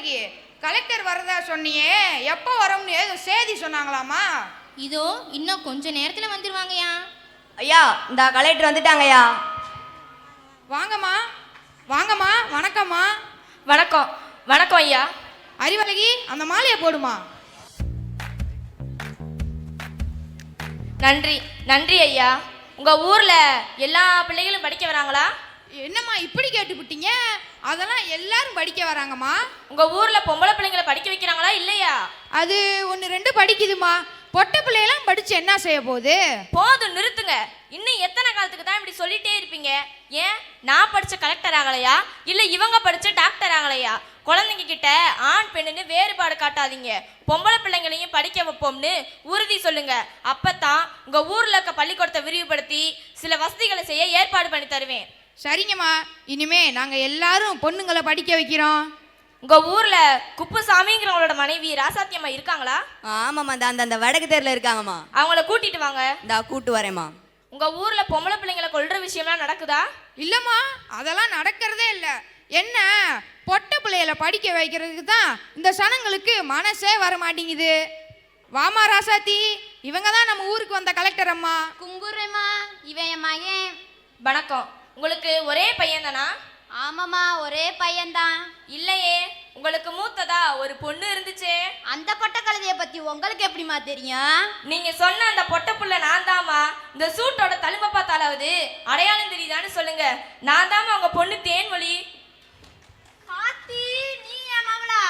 Arivazhagi collector வரதா சொன்னியே எப்போ வரும்னு ஏதும் செய்தி சொன்னாங்களாமா இதோ இன்னும் கொஞ்ச நேரத்துல வந்துருவாங்கயா ஐயா இந்த கலெக்டர் வந்துட்டாங்கய்யா. வாங்கம்மா வாங்கம்மா வணக்கம்மா. வணக்கம் வணக்கம் ஐயா. அறிவழகி அந்த மாலையை போடுமா? நன்றி நன்றி ஐயா. உங்க ஊர்ல எல்லா பிள்ளைகளும் படிக்க வராங்களா? என்னம்மா இப்படி கேட்டுவிட்டீங்க அதெல்லாம் எல்லாரும் படிக்க வராங்கம்மா. உங்க ஊர்ல பொம்பளை பிள்ளைங்களை படிக்க வைக்கிறாங்களா இல்லையா? அது ஒன்று ரெண்டு படிக்குதுமா பொட்டை பிள்ளையெல்லாம் படிச்சு என்ன செய்ய போகுது? போதும் நிறுத்துங்க. இன்னும் எத்தனை காலத்துக்கு தான் இப்படி சொல்லிட்டே இருப்பீங்க? ஏன்? நான் படிச்ச கலெக்டர் ஆகலையா? இல்ல இவங்க படிச்ச டாக்டர் ஆகலையா? குழந்தைங்க கிட்ட ஆண் பெண்ணுன்னு வேறுபாடு காட்டாதீங்க. பொம்பளை பிள்ளைங்களையும் படிக்க வைப்போம்னு உறுதி சொல்லுங்க. அப்பதான் உங்க ஊர்ல இருக்க பள்ளிக்கூடத்தை விரிவுபடுத்தி சில வசதிகளை செய்ய ஏற்பாடு பண்ணி தருவேன். சரிங்கம்மா இனிமே நாங்கள் எல்லாரும் பொண்ணுங்களை படிக்க வைக்கிறோம். உங்க ஊர்ல குப்புசாமிங்கிறவங்களோட மனைவி ராசாத்தியம்மா இருக்காங்களா? ஆமாம்மா இந்த அந்த அந்த வடக்கு தெருல இருக்காங்கம்மா. அவங்கள கூட்டிட்டு வாங்க. இந்தா கூட்டு வரேம்மா. உங்க ஊர்ல பொம்பளை பிள்ளைங்களை கொல்ற விஷயம்லாம் நடக்குதா? இல்லைம்மா அதெல்லாம் நடக்கிறதே இல்லை. என்ன பொட்டை பிள்ளைகளை படிக்க வைக்கிறதுக்கு தான் இந்த சனங்களுக்கு மனசே வர மாட்டேங்குது. வாமா ராசாத்தி. இவங்க தான் நம்ம ஊருக்கு வந்த கலெக்டர் அம்மா. கும்புறேம்மா இவன் என் மகன். வணக்கம். உங்களுக்கு ஒரே பையன் தானா ஆமாம்மா ஒரே பையன்தான் இல்லையே உங்களுக்கு மூத்ததா? ஒரு பொண்ணு இருந்துச்சே. அந்த பட்ட கழுதைய பத்தி உங்களுக்கு எப்படிம்மா தெரியும்? நீங்க சொன்ன அந்த பொட்ட புள்ள நான் தாமா இந்த சூட்டோட தழும்ப பார்த்தாலாவது அடையாளம் தெரியுதான்னு சொல்லுங்க. நான் தாமா உங்க பொண்ணு தேன்மொழி காத்தி நீ என் மகளா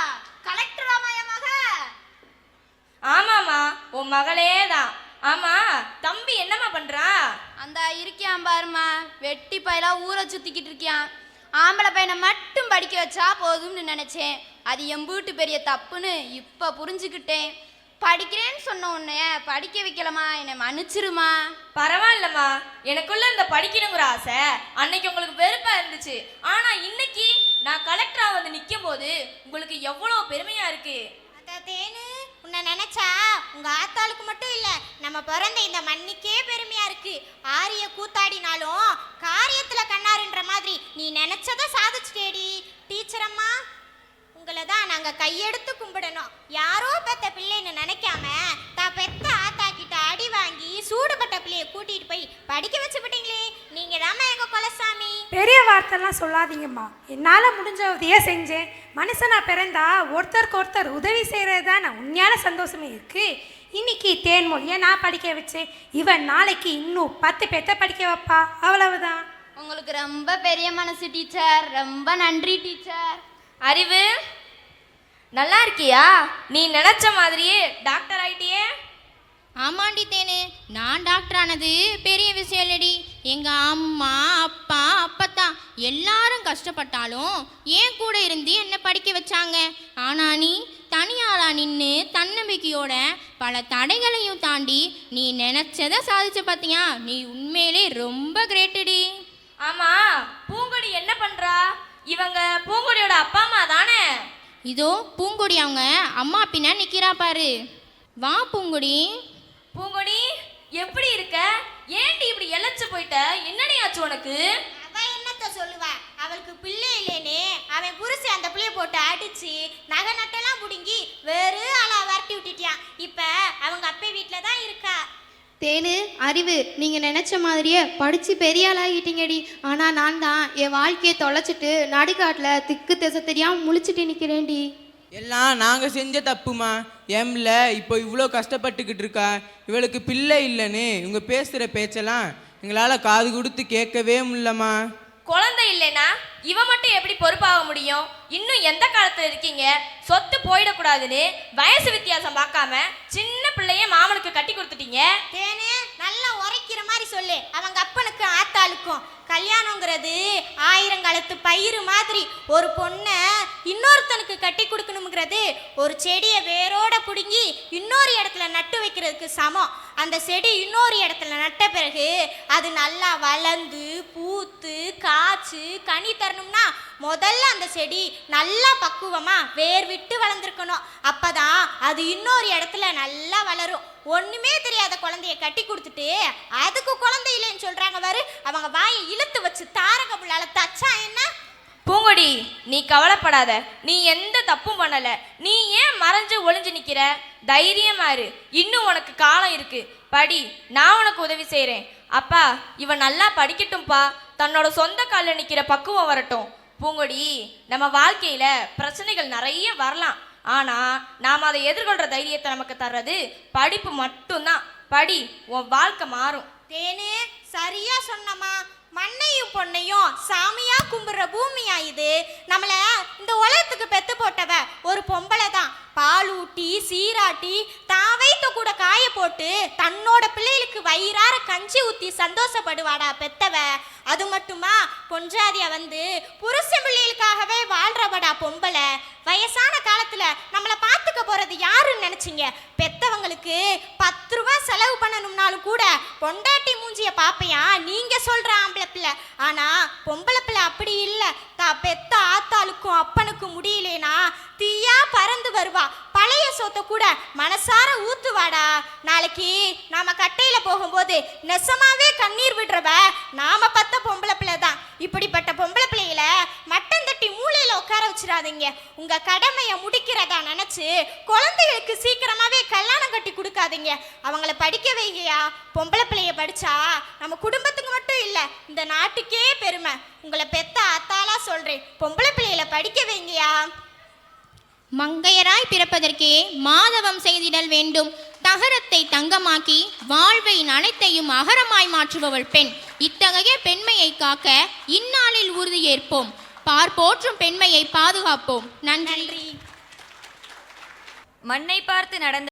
கலெக்டராமா என் மக ஆமாமா உன் மகளே தான் ஆமா தம்பி என்னம்மா பண்றான் அந்த இருக்கியான் பாருமா வெட்டி பயலா ஊரை சுத்திக்கிட்டு இருக்கியான். ஆம்பளை பையனை மட்டும் படிக்க வச்சா போதும்னு நினைச்சேன். அது என் வீட்டு பெரிய தப்புன்னு இப்ப புரிஞ்சுக்கிட்டேன். படிக்கிறேன்னு சொன்ன உன்னைய படிக்க வைக்கலமா என்னை மன்னிச்சிருமா? பரவாயில்லம்மா. எனக்குள்ள இந்த படிக்கணுங்கிற ஆசை அன்னைக்கு உங்களுக்கு வெறுப்பா இருந்துச்சு. ஆனா இன்னைக்கு நான் கலெக்டரா வந்து நிக்கும் போது உங்களுக்கு எவ்வளவு பெருமையா இருக்கு. தேனு உன்னை நினைச்சா உங்க ஆத்தாளுக்கு மட்டும் இல்ல நம்ம பிறந்த இந்த மண்ணுக்கே பெருமையா இருக்கு. ஆரிய கூத்தாடினாலும் காரியத்துல கண்ணாருன்ற மாதிரி நீ நினைச்சத சாதிச்சிட்டேடி. டீச்சர் அம்மா உங்களை தான் நாங்க கையெடுத்து கும்பிடணும். யாரோ பெத்த பிள்ளைன்னு நினைக்காம தான் பெத்த ஆத்தா கிட்ட அடி வாங்கி சூடுபட்ட பிள்ளைய கூட்டிட்டு போய் படிக்க வச்சு விட்டீங்களே நீங்க தாமா எங்க குலசாமி? பெரிய வார்த்தைலாம் சொல்லாதீங்கம்மா. என்னால் முடிஞ்ச உதவியை செஞ்சேன். மனுஷனா பிறந்தா ஒருத்தருக்கு ஒருத்தர் உதவி செய்கிறது தான் நான் உண்மையான சந்தோஷமே இருக்கு. இன்னைக்கு தேன்மொழியை நான் படிக்க வச்சேன். இவன் நாளைக்கு இன்னும் பத்து பேர்த்த படிக்க வைப்பா. அவ்வளவுதான். உங்களுக்கு ரொம்ப பெரிய மனசு டீச்சர். ரொம்ப நன்றி டீச்சர். அறிவு? நல்லா இருக்கியா? நீ நினைச்ச மாதிரியே டாக்டர் ஆயிட்டியே? ஆமாண்டி தேனு நான் டாக்டர் ஆனது பெரிய விஷயம் இல்லடி. எங்க அம்மா அப்பா அப்பத்தா எல்லாரும் கஷ்டப்பட்டாலும் ஏன் கூட இருந்து என்னை படிக்க வச்சாங்க. ஆனா நீ தனியாளா நின்று தன்னம்பிக்கையோட பல தடைகளையும் தாண்டி நீ நினைச்சத சாதிச்ச பாத்தியா? நீ உண்மையிலே ரொம்ப கிரேட்டுடி ஆமா பூங்கொடி என்ன பண்றா? இவங்க பூங்கொடியோட அப்பா அம்மா தானே? இதோ பூங்கொடி அவங்க அம்மா பின்னா நிக்கிறா பாரு. வா பூங்கொடி. பூங்கொடி எப்படி இருக்க? ஏன்டி இப்படி இழைச்சு போயிட்ட? என்னடி ஆச்சு உனக்கு? அவ என்னத்த சொல்லுவா? அவளுக்கு பிள்ளை இல்லைன்னு அவன் புருஷன் அந்த பிள்ளைய போட்டு அடிச்சு நகை நட்டெல்லாம் புடுங்கி வெறும் ஆளா வரட்டி விட்டுட்டியான் இப்ப அவங்க அப்பா வீட்டில தான் இருக்கா? தேனு அறிவு நீங்கள் நினச்ச மாதிரியே படித்து பெரிய ஆளாகிட்டீங்கடி ஆனால் நான் தான் என் வாழ்க்கையை தொலைச்சிட்டு நடுக்காட்டில் திக்கு திசை தெரியாமல் முழிச்சிட்டு நிற்கிறேன்டி எல்லாம் நாங்கள் செஞ்ச தப்புமா? எம்ல இப்போ இவ்வளோ கஷ்டப்பட்டுக்கிட்டு இருக்கா? இவளுக்கு பிள்ளை இல்லைன்னு இவங்க பேசுகிற பேச்செல்லாம் எங்களால் காது கொடுத்து கேட்கவே முடியலம்மா குழந்தை இல்லைன்னா இவ மட்டும் எப்படி பொறுப்பாக முடியும்? இன்னும் எந்த காலத்துல இருக்கீங்க? சொத்து போயிடக்கூடாதுன்னு வயசு வித்தியாசம் பார்க்காம சின்ன பிள்ளைய மாமனுக்கு கட்டி கொடுத்துட்டீங்க. தேனே நல்லா உரைக்கிற மாதிரி சொல்லு. அவங்க அப்பனுக்கு ஆத்தாளுக்கும். கல்யாணங்கிறது ஆயிரங்காலத்து பயிறு மாதிரி. ஒரு பொண்ணை இன்னொருத்தனுக்கு கட்டி கொடுக்கணுங்கிறது ஒரு செடியை வேரோட பிடுங்கி இன்னொரு இடத்துல நட்டு வைக்கிறதுக்கு சமம். அந்த செடி இன்னொரு இடத்துல நட்ட பிறகு அது நல்லா வளர்ந்து பூத்து காய்ச்சி கனி தரணும்னா முதல்ல அந்த செடி நல்லா பக்குவமாக வேர் விட்டு வளர்ந்துருக்கணும். அப்போ தான் அது இன்னொரு இடத்துல நல்லா வளரும். ஒன்றுமே தெரியாத குழந்தைய கட்டி கொடுத்துட்டு அதுக்கு குழந்தை இல்லைன்னு சொல்கிறாங்க பாரு. அவங்க வாயை இழுத்து வச்சு தாரக புள்ளால தச்சா என்ன? பூங்கொடி நீ கவலைப்படாத. நீ எந்த தப்பும் பண்ணல. நீ ஏன் மறைஞ்சு ஒளிஞ்சு நிக்கிற? தைரியமா இரு. இன்னும் உனக்கு காலம் இருக்கு. படி நான் உனக்கு உதவி செய்றேன். அப்பா இவன் நல்லா படிக்கட்டும்பா. தன்னோட சொந்த காலில் நிக்கிற பக்குவம் வரட்டும். பூங்கொடி நம்ம வாழ்க்கையில பிரச்சனைகள் நிறைய வரலாம். ஆனா நாம் அதை எதிர்கொள்ற தைரியத்தை நமக்கு தர்றது படிப்பு மட்டும்தான். படி உன் வாழ்க்கை மாறும். தேனு சரியா சொன்னம்மா. மண்ணையும் பொண்ணையும் சாமியா கும்பிடுற பூமியா இது? நம்மள இந்த உலகத்துக்கு பெத்து போட்டவ ஒரு பொம்பளை தான். பால் ஊட்டி சீராட்டி தான் வைத்த கூட காய போட்டு தன்னோட பிள்ளைகளுக்கு வயிறார கஞ்சி ஊத்தி சந்தோஷப்படுவாடா பெத்தவ. அது மட்டுமா? பொஞ்சாதியா வந்து புருஷ பிள்ளைகளுக்காகவே வாழ்றவடா பொம்பளை. வயசான காலத்துல நம்மளை பார்த்துக்க போறது யாருன்னு நினைச்சீங்க? பெத்தவங்களுக்கு பத்து ரூபா செலவு பண்ணணும்னாலும் கூட பொண்டாட்டி மூஞ்சிய பாப்பையா? நீங்க சொல்ற ஆம்பளை பிள்ளை ஆனா பொம்பளை பிள்ளை அப்படி இல்ல. தா பெத்த ஆத்தாளுக்கும் அப்பனுக்கும் முடியலேனா தீயா பறந்து வருவா. பழைய சொத்தை கூட மனசார ஊத்துவாடா. நாளைக்கு நாம கட்டையில போகும்போது நெசமாவே கண்ணீர் விடுறவ நாம பத்த பொம்பளை பிள்ளை தான் இப்படிப்பட்ட பொம்பளை பிள்ளைகளை மட்டம் தட்டி மூளையில உட்கார உங்க கடமையை முடிக்கிறதா நினைச்சு குழந்தைகளுக்கு சீக்கிரமாவே கல்யாணம் கட்டி கொடுக்காதீங்க. அவங்கள படிக்க வைங்கயா பொம்பளை பிள்ளைய படிச்சா நம்ம குடும்பத்துக்கு மட்டும் இல்ல இந்த நாட்டுக்கே பெருமை. உங்களை பெத்த அத்தாலா சொல்றேன். பொம்பளை பிள்ளையில படிக்க வைங்கயா மங்கையராய் பிறப்பதற்கே மாதவம் செய்திடல் வேண்டும். தகரத்தை தங்கமாக்கி வாழ்வையின் அனைத்தையும் அகரமாய் மாற்றுபவள் பெண். இத்தகைய பெண்மையை காக்க இந்நாளில் உறுதியேற்போம். பார் போற்றும் பெண்மையை பாதுகாப்போம் நன்றி. மண்ணை பார்த்து நடந்த